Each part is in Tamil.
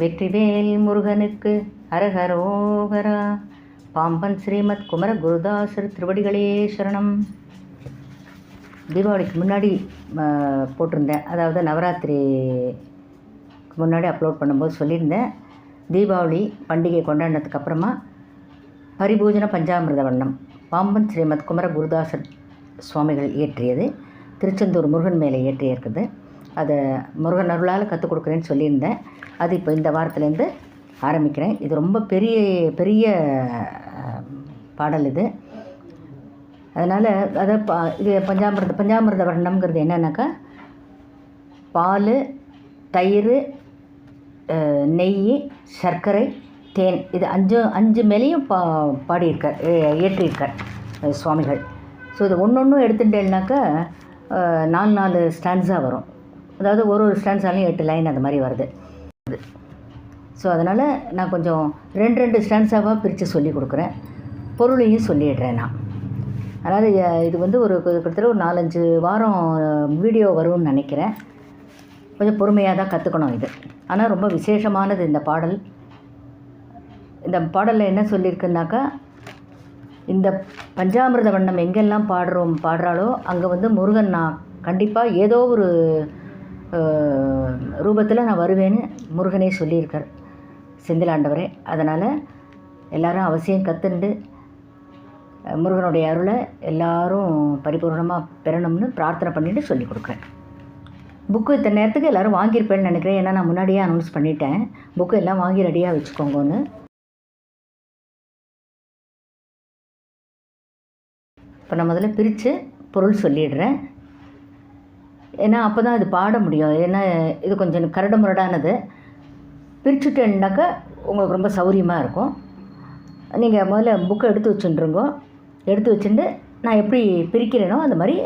வெற்றிவேல் முருகனுக்கு அரகரோகரா பாம்பன் ஸ்ரீமத் குமர குருதாசர் திருவடிகளே சரணம். தீபாவளிக்கு முன்னாடி போட்டிருந்தேன். அதாவது நவராத்திரிக்கு முன்னாடி அப்லோட் பண்ணும்போது சொல்லியிருந்தேன். தீபாவளி பண்டிகை கொண்டாடினதுக்கு அப்புறமா பரிபூஜன பஞ்சாமிரத வண்ணம் பாம்பன் ஸ்ரீமத் குமர குருதாசர் சுவாமிகள் இயற்றியது திருச்செந்தூர் முருகன் மேலே இயற்றி இருக்குது அதை முருகன் அருளால் கற்றுக் கொடுக்குறேன்னு சொல்லியிருந்தேன். அது இப்போ இந்த வாரத்துலேருந்து ஆரம்பிக்கிறேன். இது ரொம்ப பெரிய பெரிய பாடல் இது. அதனால் அதை பா இது பஞ்சாமிரத பஞ்சாமிரத வர்ணம்ங்கிறது என்னன்னாக்கா பால் தயிர் நெய் சர்க்கரை தேன் இது அஞ்சு அஞ்சு மேலேயும் பா பாடியிருக்கார் ஏ- சுவாமிகள். ஸோ இது ஒன்று ஒன்றும் எடுத்துட்டேன்னாக்கா நாலு நாலு ஸ்டான்ஸாக வரும். அதாவது ஒரு ஒரு ஸ்டான்ஸாலையும் எட்டு லைன் அந்த மாதிரி வருது. ஸோ அதனால் நான் கொஞ்சம் ரெண்டு ரெண்டு ஸ்டான்ஸாவாக பிரித்து சொல்லி கொடுக்குறேன். பொருளையும் சொல்லிடுறேன் நான். அதனால் இது வந்து ஒரு கிட்டத்தட்ட ஒரு நாலஞ்சு வாரம் வீடியோ வரும்னு நினைக்கிறேன். கொஞ்சம் பொறுமையாக தான் கற்றுக்கணும் இது. ஆனால் ரொம்ப விசேஷமானது இந்த பாடல். இந்த பாடலில் என்ன சொல்லியிருக்குன்னாக்கா இந்த பஞ்சாமிரத வண்ணம் எங்கெல்லாம் பாடுறோம் பாடுறாளோ அங்கே வந்து முருகன் நான் கண்டிப்பாக ஏதோ ஒரு ரூபத்தில் நான் வருவேன்னு முருகனே சொல்லியிருக்கார். செந்திலாண்டவரே. அதனால் எல்லாரும் அவசியம் கற்றுண்டு முருகனுடைய அருளை எல்லாரும் பரிபூர்ணமாக பெறணும்னு பிரார்த்தனை பண்ணிட்டு சொல்லி கொடுக்குறேன். புக்கு இத்தனை நேரத்துக்கு எல்லோரும் வாங்கியிருப்பேன்னு நினைக்கிறேன். ஏன்னா நான் முன்னாடியே அனௌன்ஸ் பண்ணிட்டேன். புக்கு எல்லாம் வாங்கி ரெடியாக வச்சுக்கோங்கன்னு. இப்போ நான் முதல்ல பிரித்து பொருள் சொல்லிடுறேன். ஏன்னா அப்போ தான் இது பாட முடியும். ஏன்னா இது கொஞ்சம் கரடு முரடானது. பிரிச்சுட்டேன்னாக்கா உங்களுக்கு ரொம்ப சௌரியமாக இருக்கும். நீங்கள் முதல்ல புக்கை எடுத்து வச்சுட்டுருங்க. எடுத்து வச்சுட்டு நான் எப்படி பிரிக்கிறேனோ அந்த மாதிரி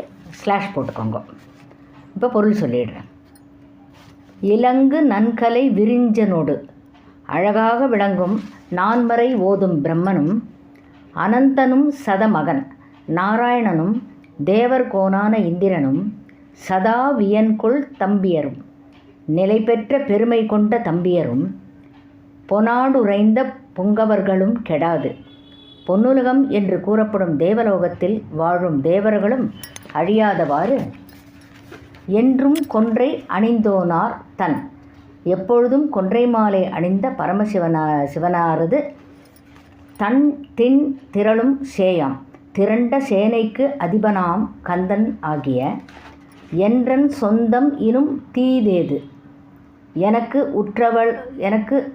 ஸ்லாஷ் போட்டுக்கோங்க. இப்போ பொருள் சொல்லிடுறேன். இலங்கு நன்கலை விரிஞ்சனோடு அழகாக விளங்கும் நான்மறை ஓதும் பிரம்மனும் அனந்தனும் சதமகன் நாராயணனும் தேவர் கோணான இந்திரனும் சதா வியன்கொள் தம்பியரும். நிலை பெற்ற பெருமை கொண்ட தம்பியரும் பொனாடுரைந்த புங்கவர்களும் கெடாது. பொன்னுலகம் என்று கூறப்படும் தேவலோகத்தில் வாழும் தேவர்களும் அழியாதவாறு என்றும் கொன்றை அணிந்தோனார் தன். எப்பொழுதும் கொன்றை மாலை அணிந்த பரமசிவனா சிவனாரது தன் தின் திரளும் சேயாம். திரண்ட சேனைக்கு அதிபனாம் கந்தன் ஆகிய என்றன் சொந்தம் இனும் தீதேது. எனக்கு உற்றவள் எனக்கு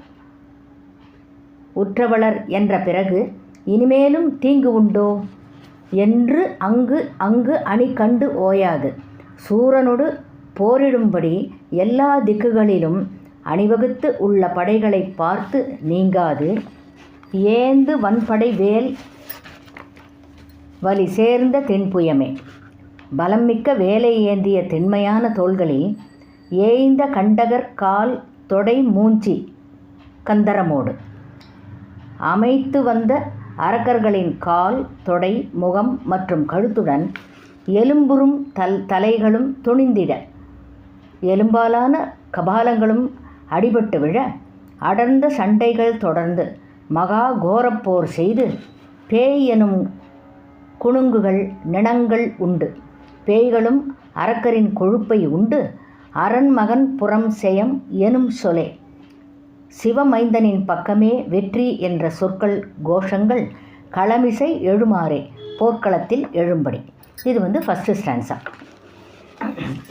உற்றவளர் என்ற பிறகு இனிமேலும் தீங்கு உண்டோ? என்று அங்கு அங்கு அணி கண்டு ஓயாது. சூரனோடு போரிடும்படி எல்லா திக்குகளிலும் அணிவகுத்து உள்ள படைகளை பார்த்து நீங்காது. ஏந்து வன்படை வேல் வலி சேர்ந்த தென்புயமே. பலம் மிக்க வேலை ஏந்திய தென்மையான தோள்களில் ஏய்ந்த கண்டகர் கால் தொடை மூஞ்சி கந்தரமோடு. அமைத்து வந்த அரக்கர்களின் கால் தொடை முகம் மற்றும் கழுத்துடன் எலும்புறும் தல் தலைகளும் துணிந்திட. எலும்பாலான கபாலங்களும் அடிபட்டு விழ அடர்ந்த சண்டைகள் தொடர்ந்து மகா கோரப்போர் செய்து பேய் எனும் குணுங்குகள் நிணங்கள் உண்டு. பேய்களும் அரக்கரின் கொழுப்பை உண்டு. அரண்மகன் புறம் செயம் எனும் சொலே சிவமைந்தனின் பக்கமே வெற்றி என்ற சொற்கள் கோஷங்கள் களமிசை எழுமாறே. போர்க்களத்தில் எழும்படி. இது வந்து ஃபஸ்ட்டு ஸ்டான்ஸா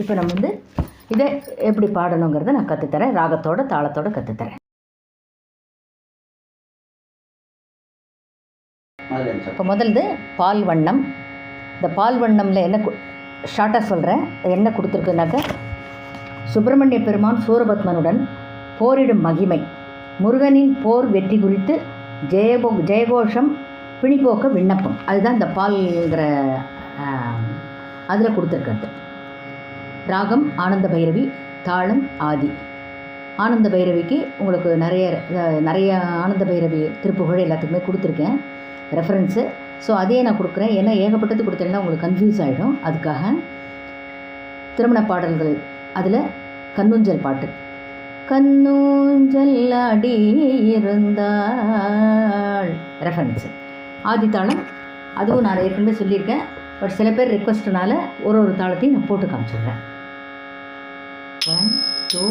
இப்போ நம்ம வந்து இதை எப்படி பாடணுங்கிறத நான் கற்றுத்தரேன் ராகத்தோட தாளத்தோட கற்றுத்தரேன் இப்போ முதல்து பால் வண்ணம் இந்த பால் வண்ணமில் என்ன ஷார்ட்டாக சொல்கிறேன் என்ன கொடுத்துருக்குனாக்க சுப்பிரமணிய பெருமான் சூரபத்மனுடன் போரிடும் மகிமை. முருகனின் போர் வெற்றி குறித்து ஜெயபோ ஜெயகோஷம் பிணிப்போக்க விண்ணப்பம். அதுதான் இந்த பால்ங்கிற அதில் கொடுத்துருக்கிறது. ராகம் ஆனந்த பைரவி தாளம் ஆதி. ஆனந்த பைரவிக்கு உங்களுக்கு நிறைய நிறைய ஆனந்த பைரவி திருப்புகழ் எல்லாத்துக்குமே கொடுத்துருக்கேன். ரெஃபரன்ஸு ஸோ அதையே நான் கொடுக்குறேன். ஏன்னா ஏகப்பட்டது கொடுத்தேன்னா உங்களுக்கு கன்ஃபியூஸ் ஆகிடும் அதுக்காக திருமண பாடல்கள் அதில் கண்ணூஞ்சல் பாட்டு. கண்ணூஞ்சல்லாடி இருந்தாள். ரெஃபரன்ஸு ஆதி தாளம் அதுவும் நான் ஏற்கனவே சொல்லியிருக்கேன். பட் சில பேர் ரிக்வஸ்ட்னால ஒரு ஒரு தாளத்தையும் நான் போட்டு காமிச்சிடுறேன். One two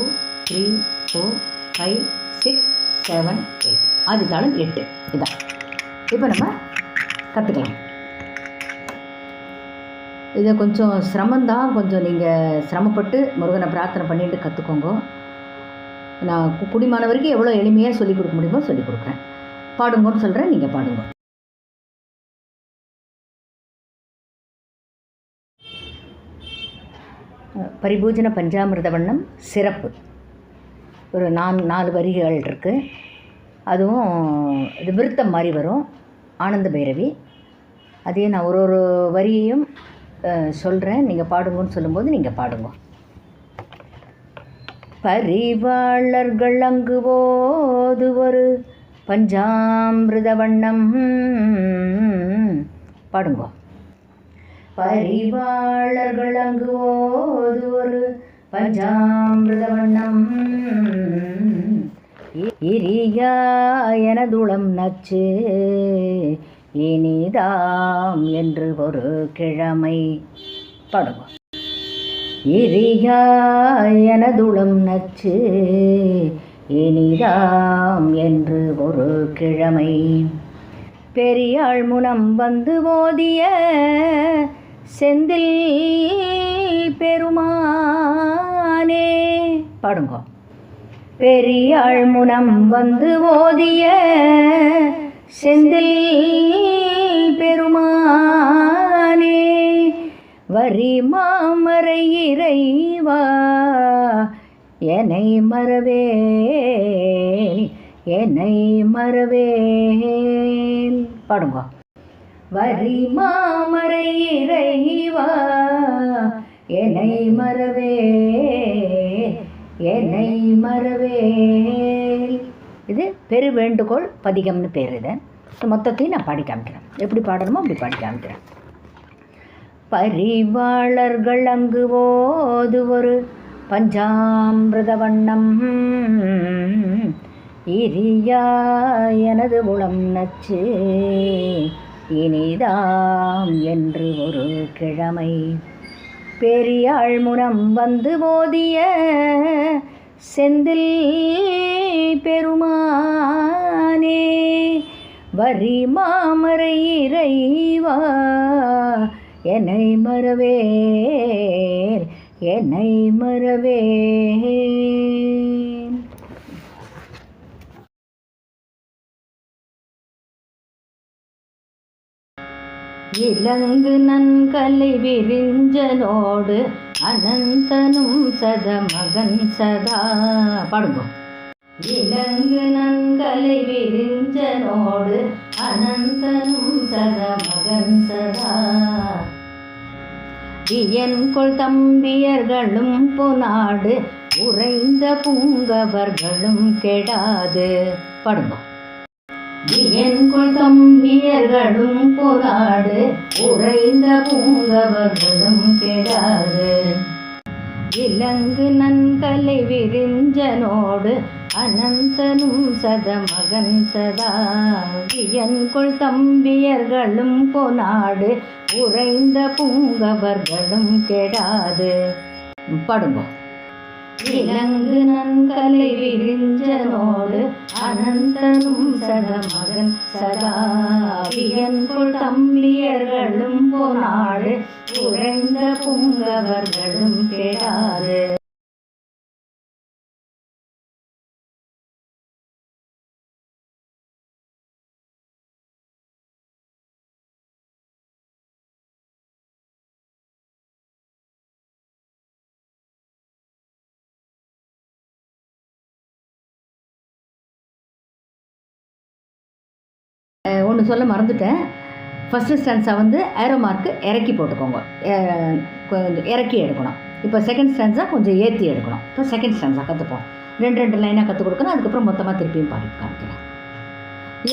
three four five six seven eight ஆதி தாளம் எட்டு. இதான். இப்போ நம்ம கற்றுக்கலாம் இதை கொஞ்சம் சிரமந்தான் கொஞ்சம் நீங்கள் சிரமப்பட்டு முருகனை பிரார்த்தனை பண்ணிட்டு கற்றுக்கோங்க நான் குடிமான வரைக்கும் எவ்வளோ எளிமையாக சொல்லிக் கொடுக்க முடியுமோ சொல்லிக் கொடுக்குறேன். பாடுங்கன்னு சொல்கிறேன் நீங்கள் பாடுங்க. பரிபூஜன பஞ்சாமிரத வண்ணம் சிறப்பு. ஒரு நான் நாலு வரிகள் இருக்குது அதுவும் இது விருத்தம் மாதிரி வரும். ஆனந்த பைரவி. அதே நான் ஒரு ஒரு வரியையும் சொல்கிறேன் நீங்கள் பாடுங்கன்னு சொல்லும்போது நீங்கள் பாடுங்க. பரிவாளர்கள் அங்கு போது ஒரு பஞ்சாமிருத வண்ணம். பாடுங்க. பரிவாளர்கள் அங்கு ஓது ஒரு பஞ்சாமிருத வண்ணம். இரியா எனதுளம் நச்சு இனிதாம் என்று ஒரு கிழமை பாடுங்க இரியா எனதுளம் நச்சு இனிதாம் என்று ஒரு கிழமை பெரியாள் முனம் வந்து ஓதிய செந்தில் பெருமானே பாடுங்க. பெரியாள் முனம் வந்து ஓதிய செந்தில் பெருமானே வரி மாமரை இறைவா என்னை மறவேல் என்னை மறவேல். பாடுங்க. வரி மாமரை இறைவா என்னை மறவேல். என்னை மறவேல். இது பெரு வேண்டுகோள் பதிகம்னு பேர் இது. மொத்தத்தையும் நான் பாடி காமிக்கிறேன். எப்படி பாடணுமோ அப்படி பாடி காமிக்கிறேன். பரிவாளர்கள் அங்கு ஓது ஒரு பஞ்சாமிரத வண்ணம். இரியா எனது உளம் நச்சு. இனிதாம் என்று ஒரு கிழமை. பெரியாள் முனம் வந்து மோதிய செந்தில் பெருமானே. வரி மாமரை இறைவா என்னை மறவேல் என்னை மறவேல் இலங்கு நன்கலை விரிஞ்சனோடு அனந்தனும் சத மகன் சதா. பாடுங்க. இலங்கு நன்கலை விரிஞ்சனோடு அனந்தனும் சத மகன் சதா. வியன்கொள் தம்பியர்களும் பொனாடு உறைந்த பூங்கவர்களும் கெடாது. பாடுங்க. வியன்கொள் தம்பியர்களும் பொனாடு உறைந்த பூங்கவர்களும் கெடாது. விலங்கு நன்கலை விரிஞ்சனோடு அனந்தனும் சதமகன் சதா. வியன்கொள் தம்பியர்களும் பொனாடு உறைந்த பூங்கவர்களும் கெடாது. படுங்கோ. விலங்கு நன்கலை விரிஞ்சனோடு அனந்தனும் சதமகன் சதா வியன்கொள் தம்பியர்களும் போனாடு குறைந்த புங்கவர்களும் கெடாது ஒன்று சொல்ல மறந்துட்டேன். ஃபஸ்ட்டு ஸ்டான்ஸை வந்து ஏரோ மார்க்கு இறக்கி போட்டுக்கோங்க. கொஞ்சம் இறக்கி எடுக்கணும். இப்போ செகண்ட் ஸ்டான்ஸாக கொஞ்சம் ஏற்றி எடுக்கணும். இப்போ செகண்ட் ஸ்டான்ஸாக கற்றுப்போம் ரெண்டு ரெண்டு லைனாக கற்றுக் கொடுக்கணும். அதுக்கப்புறம் மொத்தமாக திருப்பியும் பாடி காமிக்கிறேன்.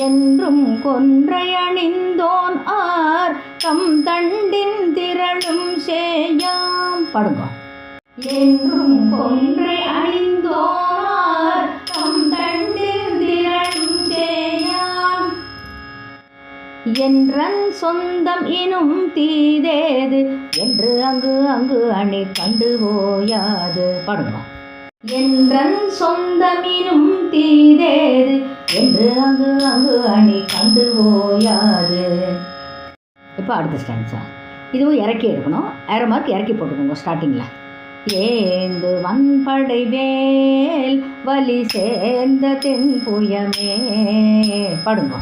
என்றும் கொன்றையணிந்தோன் ஆர் தம் தண்டின் திரளும் சேயாம். படுங்க. என்றும் கொன்றை அணிந்தோனார் என்றன் சொந்தம் இனும் தீதேது என்று அங்கு அங்கு அணி கண்டு ஓயாது. பாடுங்க. என்றன் சொந்தமினும் தீதேது என்று அங்கு அங்கு அணி கண்டு ஓயாது. இப்போ அடுத்த ஸ்டான்ஸா இதுவும் இறக்கி எடுக்கணும். அரை மார்க் இறக்கி போட்டுக்கோங்க ஸ்டார்டிங்கில் ஏந்து வன்படை வேல் வலி சேர்ந்த தென்புயமே பாடுங்க.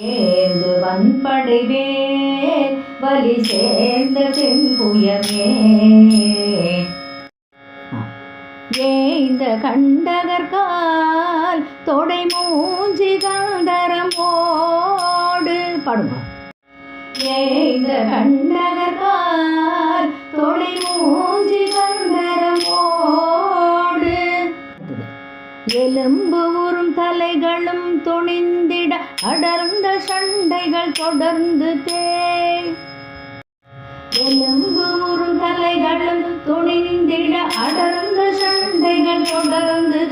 சேர்ந்து வன்படைவேல் வலி சேர்ந்த செம்புயமே ஏந்த கண்டகர்கால் தொடை மூஞ்சி கந்தரமோடு. பாடுங்க. ஏந்த கண்டகர்கால் தொடை மூஞ்சி கந்தரமோடு. எலும்பு தலைகளும் துணிந்திட அடர்ந்த சண்டைகள் தொடர்ந்து தேய் எலும்பு உறும் தலைகளும் துணிந்திட அடர்ந்த சண்டைகள் தொடர்ந்து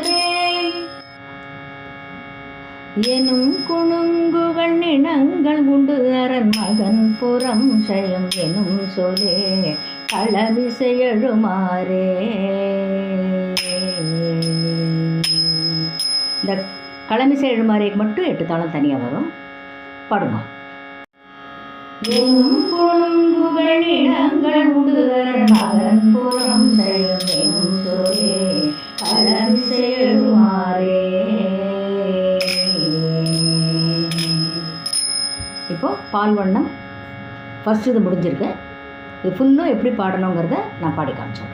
எனும் குணுங்குகள் நினங்கள் உண்டு அரண் மகன் புறம் சயம் எனும் சொலே களமிசையழுமாறே இந்த களமிசை எழுமாறேக்கு மட்டும் எட்டு தாளம் தனியாக வரும் பாடுங்க இப்போ பால் வண்ணம். ஃபஸ்ட்டு இது முடிஞ்சிருக்கு. இது ஃபுல்லும் எப்படி பாடணுங்கிறத நான் பாடி காமிச்சேன்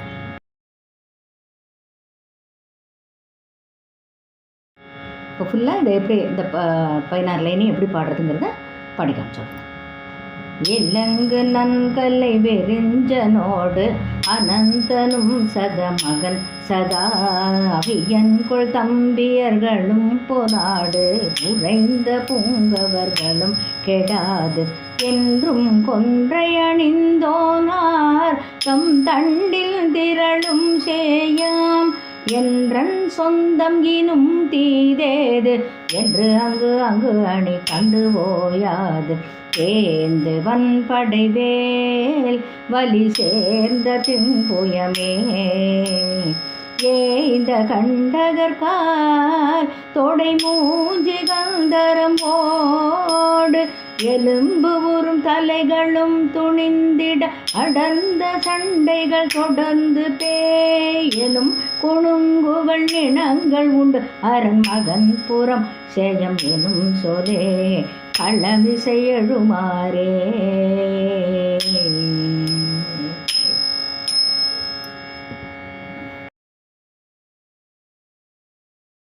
இப்போ ஃபுல்லாக இதை எப்படி இந்த ப பதினாறு லைனையும் எப்படி பாடுறதுங்கிறத பாடி காமிச்சோம். இல்லங்கு நன்கலை வெறிஞ்சனோடு அனந்தனும் சதமகன் சதா அவியன்குள் தம்பியர்களும் பொனாடு உறைந்த பூங்கவர்களும் கெடாது என்றும் கொன்றையணிந்தோனார் தம் தண்டில் திரளும் சேயா என்றன் சொந்தம் இனும் தீதேது என்று அங்கு அங்கு அணி கண்டு ஓயாது. ஏந்து வன்படைவேல் வலி சேர்ந்த தின்புயமே. ஏந்த கண்டகர்கால் தொடை மூஞ்சி கந்தரம் ஓடு. எலும்பு உறும் தலைகளும் துணிந்திட அடர்ந்த சண்டைகள் தொடர்ந்து பேயலும் குணுங்குவள் இனங்கள் உண்டு. அரண்மகன் புறம் சேயம் எனும் சொலே களமிசை எழுமாறே.